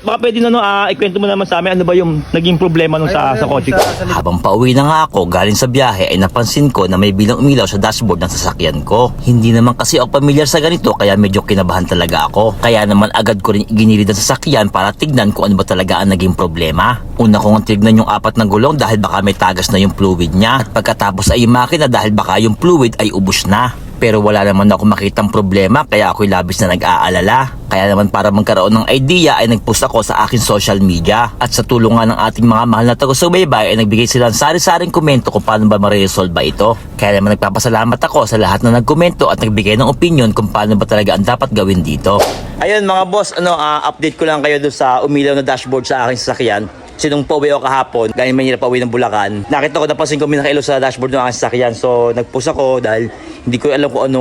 Baka pwede na no, ah, ikwento mo naman sa amin ano ba yung naging problema nung sa, sa kotse ko. Habang pauwi na nga ako galing sa biyahe ay napansin ko na may bilang umilaw sa dashboard ng sasakyan ko. Hindi naman kasi ako pamilyar sa ganito kaya medyo kinabahan talaga ako. Kaya naman agad ko rin ginilid ang sasakyan para tignan kung ano ba talaga ang naging problema. Una ko nga tignan yung apat na gulong dahil baka may tagas na yung fluid niya. At pagkatapos ay yung makina dahil baka yung fluid ay ubos na. Pero wala naman ako makitang problema kaya ako'y labis na nag-aalala. Kaya naman para magkaroon ng idea ay nagpost ako sa aking social media. At sa tulong nga ng ating mga mahal na taga-subaybay ay nagbigay sila ng sari-saring komento kung paano ba ma-resolve ba ito. Kaya naman nagpapasalamat ako sa lahat na nagkomento at nagbigay ng opinion kung paano ba talaga ang dapat gawin dito. Ayun mga boss, ano, ah, update ko lang kayo doon sa umilaw na dashboard sa aking sasakyan. Kasi nung pauwi ako kahapon, galing Manila pauwi ng Bulacan, nakita ko, napansin ko may nakailaw sa dashboard ng aking sasakyan. So, nag-post ako dahil hindi ko alam kung ano,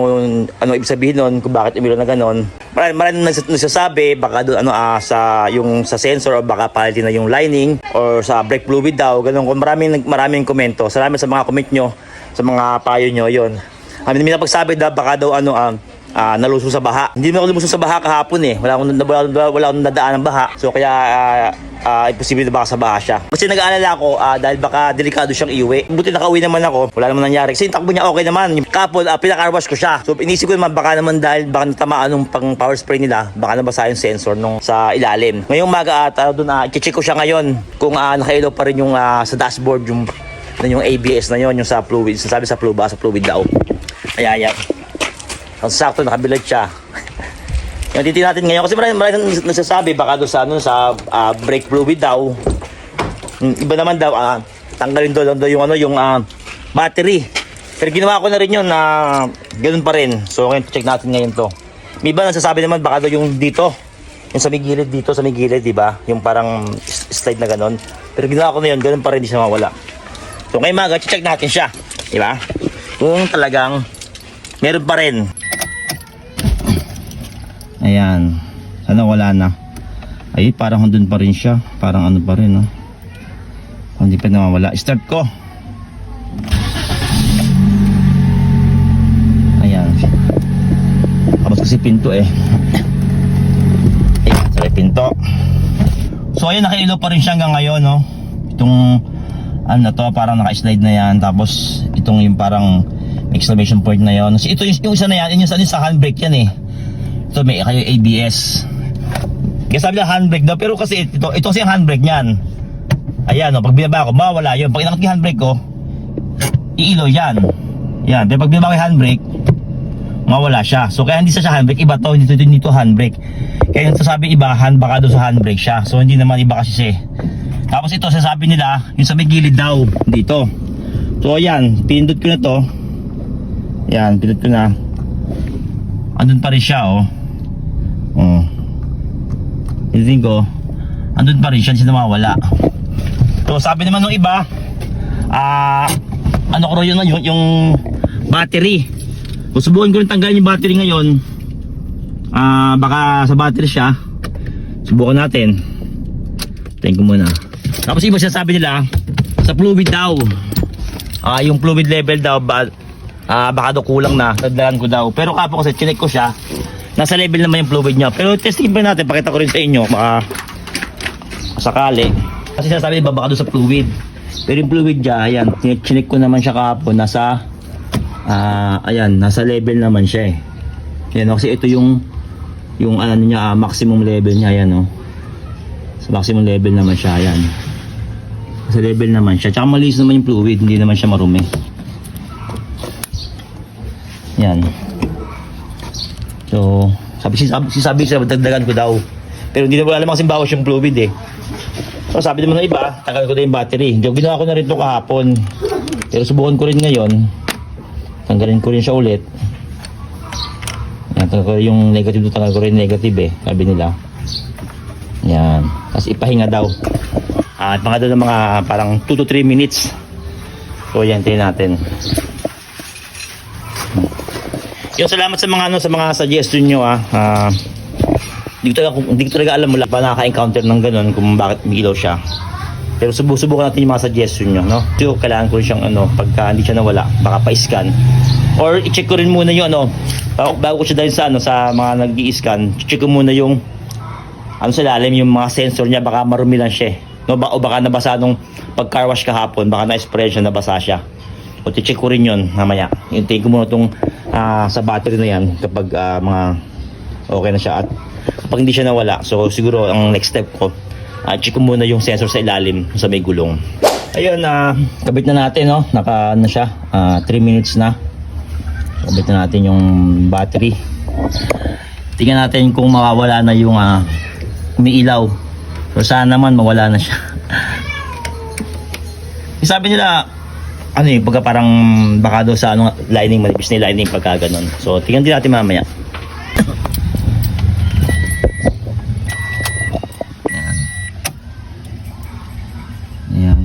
ano ibig sabihin nun, kung bakit umilaw na ganon. Marami, marami nags- nagsasabi, baka doon ano, ah, sa, yung, sa sensor o baka palitin na yung lining or sa brake fluid daw, ganun. Kung maraming, maraming komento. Salamat sa mga comment nyo, sa mga payo nyo, yon. Kami may napagsabi na baka daw ano, um, ah, nalusong sa baha. Hindi naman ako lumusong sa baha kahapon eh. Wala akong, wala, wala, akong nadaan ng baha. So kaya ah, ah, imposible na baka sa baha siya. Kasi nag-aalala ako ah, dahil baka delikado siyang iuwi. Buti nakauwi naman ako. Wala naman nangyari. Kasi yung takbo niya okay naman. Yung Kapon, uh, pinaka-wash ko siya. So inisip ko naman baka naman dahil baka natamaan nung pang power spray nila, baka nabasa yung sensor nung sa ilalim. Ngayong maga at uh, doon, uh, check ko siya ngayon kung uh, nakailaw pa rin yung ah, sa dashboard yung yung ABS na yon yung sa fluid. Sabi sa fluid, sa fluid daw. Kaya yan. Ang sakto nakabilad siya. yung titin natin ngayon kasi marami marami nang nagsasabi baka doon sa ano sa ah, brake fluid daw. Yung iba naman daw ah, tanggalin daw, daw yung ano yung ah, battery. Pero ginawa ko na rin yun na ganoon pa rin. So ngayon check natin ngayon to. May iba nagsasabi naman baka daw yung dito yung sa may gilid dito sa may gilid, di ba? Yung parang slide na ganon. Pero ginawa ko na yun, ganun pa rin, di siya mawala. So ngayon mga check natin siya, di ba? Kung talagang meron pa rin. Ayan. Sana wala na. Ay, parang andun pa rin siya. Parang ano pa rin, no? Hindi pa nawawala. Start ko. Ayan. Tapos kasi pinto eh. Ayan, sorry, pinto. So, ayun, nakailaw pa rin siya hanggang ngayon, no? Itong, ano na to, parang naka-slide na yan. Tapos, itong yung parang exclamation point na yon. Ito yung, yung isa na yan, yun yung sa, yung sa handbrake yan eh. Ito may kayo ABS. Kaya sabi na handbrake daw, pero kasi ito, ito kasi ang handbrake niyan. Ayan, no, pag binaba ko, mawala yun. Pag inakot ko yung handbrake ko, iilo yan. Yan, pero pag binaba ko yung handbrake, mawala siya. So kaya hindi siya handbrake, iba to, hindi to, hindi handbrake. Kaya yung sasabi iba, hand, baka doon sa handbrake siya. So hindi naman iba kasi siya. eh. Tapos ito, sasabi nila, yung sa may gilid daw, dito. So ayan, pinindot ko na to. Yan, pinindot ko na. Andun pa rin siya. Oh. Pinindot ko, andun pa rin siya, siya nawawala. So sabi naman ng iba, ah, ano ko yun, yung, yung battery. Kung subukan ko rin tanggalin yung battery ngayon, ah, baka sa battery siya. Subukan natin. Tingin ko muna. Tapos iba siya sabi nila, sa fluid daw. Ah, yung fluid level daw, ba, ah, baka daw kulang na. Tadalan ko daw. Pero kapo kasi chinek ko siya, nasa level naman yung fluid niya. Pero testing pa natin, pakita ko rin sa inyo, baka sakali. Kasi sinasabi iba baka doon sa fluid. Pero yung fluid niya, ayan, chinek ko naman siya kahapon, nasa, ah, ayan, nasa level naman siya eh. Ayan, kasi ito yung, yung ano niya, ah, maximum level niya, ayan oh. Sa maximum level naman siya, ayan. Sa level naman siya. Tsaka malinis naman yung fluid, hindi naman siya marumi. Yan. So, sabi sabi, sabi sa dagdagan ko daw. Pero hindi na wala namang kasi bawas yung fluid eh. So sabi naman ng iba, tagal ko na yung battery. Hindi, ginawa ko na rin ito kahapon. Pero subukan ko rin ngayon. Tanggalin ko rin siya ulit. Yan, tanggal ko yung negative tanggal ko rin negative eh. Sabi nila. Yan. Tapos ipahinga daw. At mga doon ng mga parang 2 to 3 minutes. So yan, tingnan natin. Yung salamat sa mga ano sa mga suggestion nyo ah. Ah, hindi ko talaga, hindi ko talaga alam wala pa nakaka-encounter ng ganun kung bakit umilaw siya. Pero subu subukan natin yung mga suggestion nyo, no? So, kailangan ko rin siyang ano, pagka hindi siya nawala, baka pa-scan. Or i-check ko rin muna yung ano, bago, bago ko siya dahil sa ano, sa mga nag scan check ko muna yung ano sa ilalim yung mga sensor niya baka marumi lang siya eh. no ba o baka nabasa nung pag car wash kahapon baka na-spray siya nabasa siya o check ko rin yun mamaya hintayin ko muna itong ah, sa battery na yan kapag ah, mga okay na siya at kapag hindi siya nawala so siguro ang next step ko ah, check ko muna yung sensor sa ilalim sa may gulong. Ayun na kabit na natin no? Naka ano siya 3 minutes na. Kabit na natin yung battery. Tingnan natin kung mawawala na yung uh, umiilaw so sana naman mawala na siya. Sabi nila ano eh pagka parang baka daw sa ano lining manipis na yung lining pagka ganun so tingnan din natin mamaya Ayan. Ayan.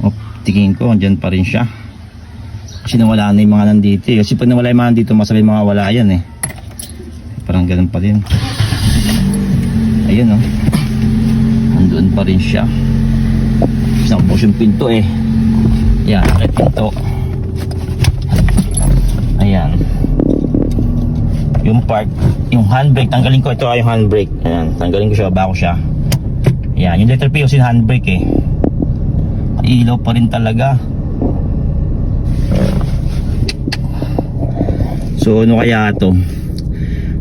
Oh, tingin ko, andyan pa rin siya. Kasi nawala na yung mga nandito eh. Kasi pag nawala yung mga nandito, masabi mga wala yan eh. Parang ganun pa rin. Ayun oh. Andun pa rin siya. Nakabos yung pinto eh. Yan, may pinto. Ayan. Yung part, yung handbrake, tanggalin ko ito ay yung handbrake. Ayan, tanggalin ko siya, baba ko siya. Ayan, yung letter P yung handbrake eh. Ilaw pa rin talaga. So ano kaya to?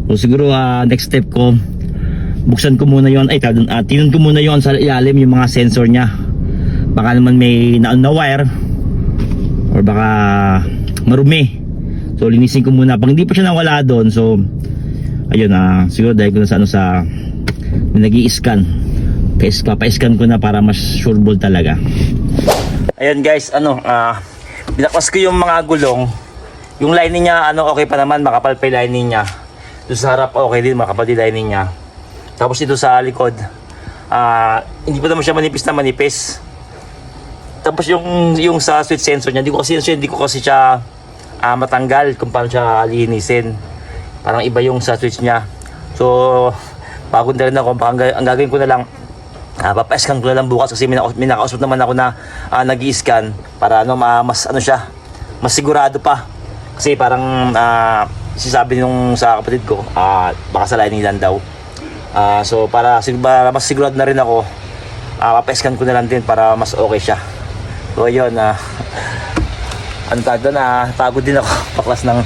So siguro ah, next step ko buksan ko muna yon ay tawag uh, tinan ko muna yon sa ilalim yung mga sensor niya. Baka naman may naon na wire or baka marumi. So linisin ko muna. Pag hindi pa siya nawala doon, so ayun ah siguro dahil ko na sa ano sa nag scan Pa-scan, pa-scan ko na para mas sureball talaga. Ayun guys, ano, ah binakwas ko yung mga gulong. Yung lining niya, ano, okay pa naman, makapal pa yung lining niya. Doon sa harap, okay din, makapal din lining niya. Tapos dito sa likod, ah hindi pa naman siya manipis na manipis. Tapos yung yung sa switch sensor niya, hindi ko kasi hindi ko kasi siya ah, matanggal kung paano siya linisin. Parang iba yung sa switch niya. So, pagod na rin ako. Ang, ang gagawin ko na lang, Ah, papa-scan ko na lang bukas kasi may, naka- may nakausap naman ako na ah, nag-i-scan para ano ma- mas ano siya, mas sigurado pa. Kasi parang ah, sinasabi nung sa kapatid ko, ah, baka sa lining lang daw. Ah, so para, para mas sigurado na rin ako, ah, papa-scan ko na lang din para mas okay siya. So yun, ah, ano tawag doon, ah, pagod din ako, paklas ng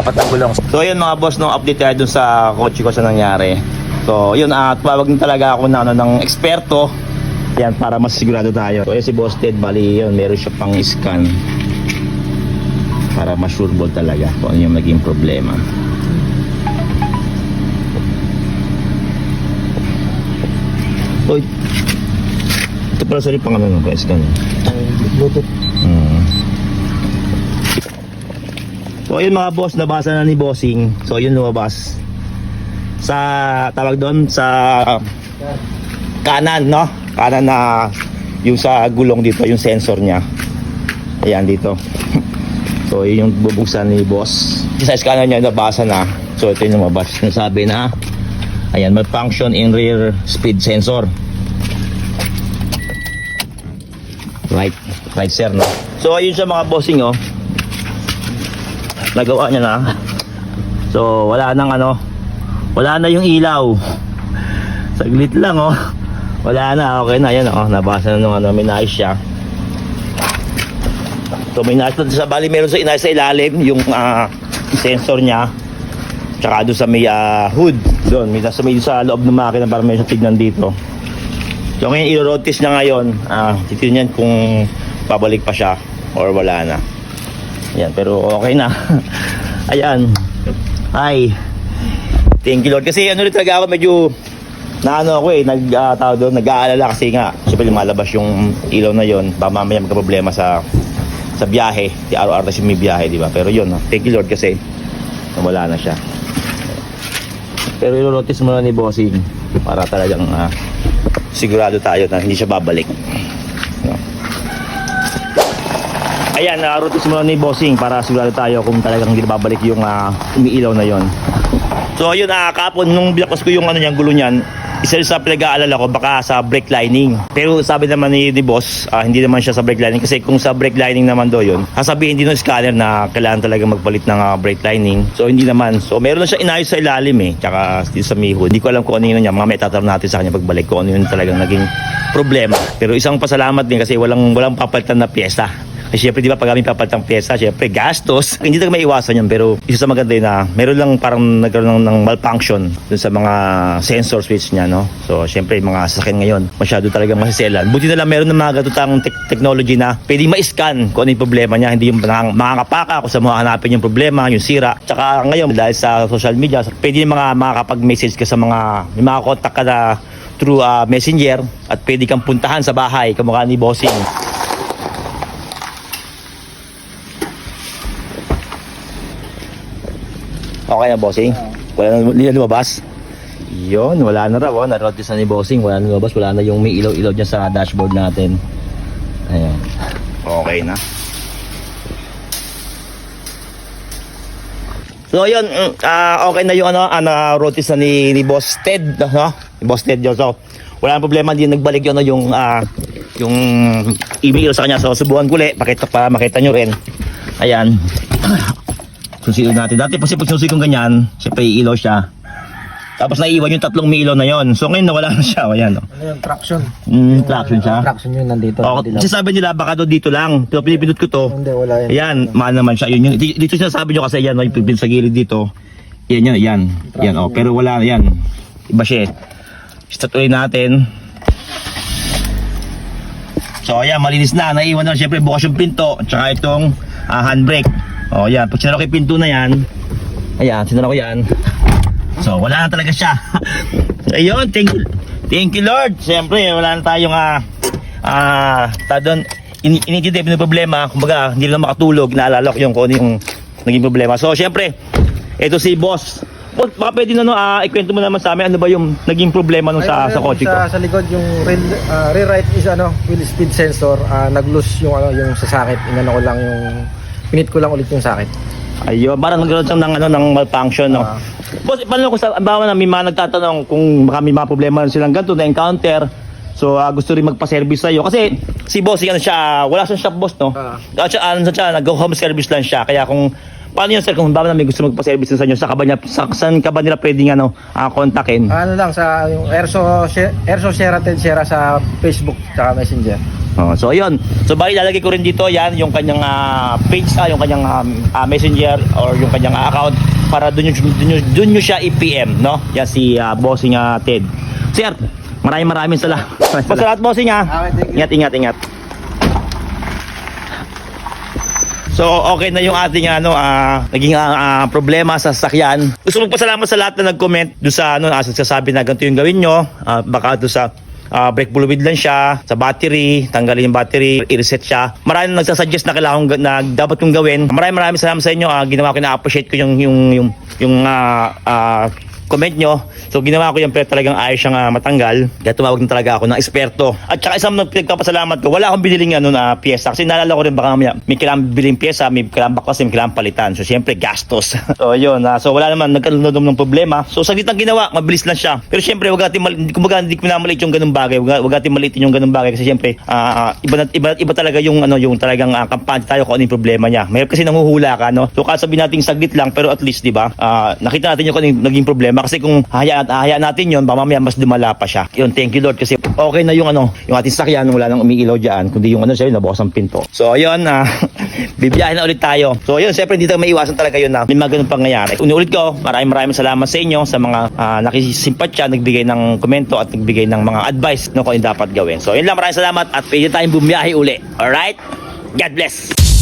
apat na gulong. So yun mga boss, no, update tayo dun sa kotse ko sa nangyari. So yun, at tawag din talaga ako na ano, ng eksperto. Yan, para mas sigurado tayo. So yun si Boss Ted, bali yun, meron siya pang scan. Para mas sureball talaga kung ano yung naging problema. Ito pala sorry pang ano, no, scan. Bluetooth. Mm. So ayun mga boss, nabasa na ni Bossing. So yun lumabas. Sa tawag doon sa kanan, no? Kanan na yung sa gulong dito, yung sensor niya. Ayan dito. so yun yung bubuksan ni boss. Sa scanner niya nabasa na. So ito yung lumabas. Nasabi na Ayan, may function in rear speed sensor. Right, right sir, no? So ayun siya mga bossing, oh. Nagawa niya na. So wala nang ano, wala na yung ilaw. Saglit lang, oh. Wala na, okay na, yan, oh. Nabasa na nung ano, nais siya. So may nais sa bali meron sa inais sa ilalim yung ah, sensor niya. Tsaka doon sa may ah, hood, doon, may nasa may sa loob ng makina para may tignan dito. So ngayon niya ngayon, ah, titignan kung babalik pa siya or wala na. Yan, pero okay na. Ayan. Hi. Thank you Lord. Kasi ano rin talaga ako medyo na ano ako eh, nag, uh, tawag doon, nag-aalala kasi nga, siyempre lumalabas yung ilaw na yon baka mamaya magka-problema sa sa biyahe, di araw-araw kasi may biyahe, di ba? Pero yun, no? thank you Lord kasi wala na siya. Pero ilo-notice muna ni Bossing para talagang ah, sigurado tayo na hindi siya babalik. Ayan, na-rotis muna ni Bossing para sigurado tayo kung talagang hindi babalik yung ah, umiilaw na yon. So ayun, ah, kapon nung binakos ko yung ano niyan, gulo niyan, isa sa pinag-aalala ko baka sa brake lining. Pero sabi naman ni, ni boss, ah, hindi naman siya sa brake lining kasi kung sa brake lining naman daw yun, sasabihin din ng scanner na kailangan talaga magpalit ng ah, brake lining. So hindi naman. So meron na siya inayos sa ilalim eh, tsaka sa Miho. Hindi ko alam kung ano yun niya. Mga may tatanong natin sa kanya pagbalik kung ano yun talagang naging problema. Pero isang pasalamat din kasi walang walang papalitan na pyesa. Kasi syempre, di ba, pag kami papalitang pyesa, syempre, gastos. Hindi talaga may iwasan yun. Pero isa sa maganda yun na meron lang parang nagkaroon ng, ng malfunction dun sa mga sensor switch niya, no? So, syempre, mga sasakyan ngayon, masyado talaga masiselan. Buti na lang meron ng mga gatutang tek- technology na pwedeng ma-scan kung ano yung problema niya. Hindi yung nakang- makakapaka kung sa mga hanapin yung problema, yung sira. Tsaka ngayon, dahil sa social media, pwede yung mga makakapag-message ka sa mga, may mga contact ka na through ah, messenger at pwede kang puntahan sa bahay kamukha ni Bossing. Okay na, bossing? Wala na, hindi na lumabas? Yun, wala na raw. Oh. Narotis na ni bossing. Wala na lumabas. Wala na yung may ilaw-ilaw dyan sa dashboard natin. Ayan. Okay na. So, yun. ah, okay na yung ano, ano rotis na ni, ni Boss Ted. No? Ni Boss Ted yun. So, wala nang problema. Hindi nagbalik yun, no, yung, ah, yung email sa kanya. So, subukan ko ulit. Pakita, para makita nyo rin. Ayan. Susiyo natin. Dati kasi pag susi kong ganyan, siyempre iilaw siya. Tapos naiiwan yung tatlong ilaw na yon. So ngayon nawala na siya. Ayan. Oh. Ano yung traction? Mm, traction siya. Traction yun nandito. Oh, kasi sabi nila baka doon dito lang. Pero pinipindot ko to. Hindi, wala yan. Ayan, mahal naman siya. Yun, yun. Di- Dito siya sabi nyo kasi yan, no, yung pipin sa gilid dito. Yan, yan, yan. Yan, oh. Pero wala, yan. Iba siya. eh. Start ulit natin. So, ayan, malinis na. Naiwan na, syempre, bukas yung pinto. Tsaka itong ah, handbrake. O, yan. Pag sinara ko yung pinto na yan, ayan, sinara ko yan. So, wala na talaga siya. Ayun, thank you. Thank you, Lord. Siyempre, wala na tayong, ah, ah, ta doon, ini inintindi yung problema. Kumbaga, hindi na makatulog. Naalala ko yung kung ano yung naging problema. So, siyempre, ito si boss. Boss, baka pwede na, no, ah, ikwento mo naman sa amin ano ba yung naging problema nung sa, Ayun, sa kotse ko. Sa, sa likod yung real, ah, rewrite is ano, wheel speed sensor. ah, nag-loose yung ano, yung sa sakit. Inano ko lang yung pinit ko lang ulit yung sakit. Ayun, parang nagkaroon siya ng, ano, ng malfunction, no? Ah. Boss, paano kung sa, bawa na may mga nagtatanong kung baka may mga problema silang ganito na encounter. So, ah, gusto rin magpa-service sa'yo. Kasi, si boss, ano siya, ah, wala siyang shop boss, no? Ah. Uh, siya, ano siya, nag-home service lang siya. Kaya kung, paano yun, sir, kung bawa na may gusto magpa-service sa inyo, sa ka ba niya, sa, saan ka ba nila pwedeng, ano, ah, kontakin? Ano lang sa yung Erso Erso Sierra Ted Sierra sa Facebook tsaka Messenger. Oh, so ayun. So bali lalagay ko rin dito 'yan yung kanyang ah, page ah, yung kanyang um, ah, Messenger or yung kanyang ah, account para doon yung doon, yung- doon nyo siya i-PM, no? Yan si ah, bossing ah, Ted. Sir, maraming maraming salamat. Salamat bossing you. Ingat, ingat, ingat. So okay na yung ating ano ah, naging ah, problema sa sasakyan. Gusto magpasalamat sa lahat na nag-comment do sa ano ah, sasabi na ganito yung gawin nyo. Ah, baka do sa ah, brake fluid lang siya, sa battery, tanggalin yung battery, i-reset siya. Maraming nagsasuggest na kailangan kong na dapat kong gawin. Maraming maraming salamat sa inyo. Ah, ginawa ko na appreciate ko yung yung yung yung ah, ah, comment nyo. So ginawa ko yan pero talagang ayos siyang ah, matanggal. Kaya tumawag na talaga ako ng eksperto. At saka isang nagpagpapasalamat ko, wala akong biniling ano na pyesa. Kasi naalala ko rin baka mamaya may kailangan biling pyesa, may kailangan baklas, may kailangan palitan. So siyempre gastos. so yun. ah, so wala naman nagkaroon ng problema. So saglit ang ginawa, mabilis lang siya. Pero siyempre wag natin mali, kumbaga hindi ko minamaliit yung ganung bagay. Wag, natin maliitin yung ganung bagay kasi siyempre ah, ah, iba, na- iba, iba talaga yung ano yung talagang uh, kampante tayo kung ano yung problema niya. Mahirap kasi nanguhula ka no. So kasabi natin saglit lang pero at least 'di ba? ah, nakita natin yung kung ano yung naging problema kasi kung hayaan hayaan natin yon baka mamaya mas dumala pa siya. Yun, thank you Lord kasi okay na yung ano, yung ating sakyan wala nang umiilaw diyan kundi yung ano siya nabukas ang pinto. So ayun ah bibiyahe na ulit tayo. So ayun, siyempre hindi tayo maiwasan talaga yun na may mga ganun pangyayari. Unulit ko, maraming maraming salamat sa inyo sa mga uh, nakisimpatya, nagbigay ng komento at nagbigay ng mga advice no, kung ano dapat gawin. So yun lang, maraming salamat at pwede tayong bumiyahe uli. Alright? God bless!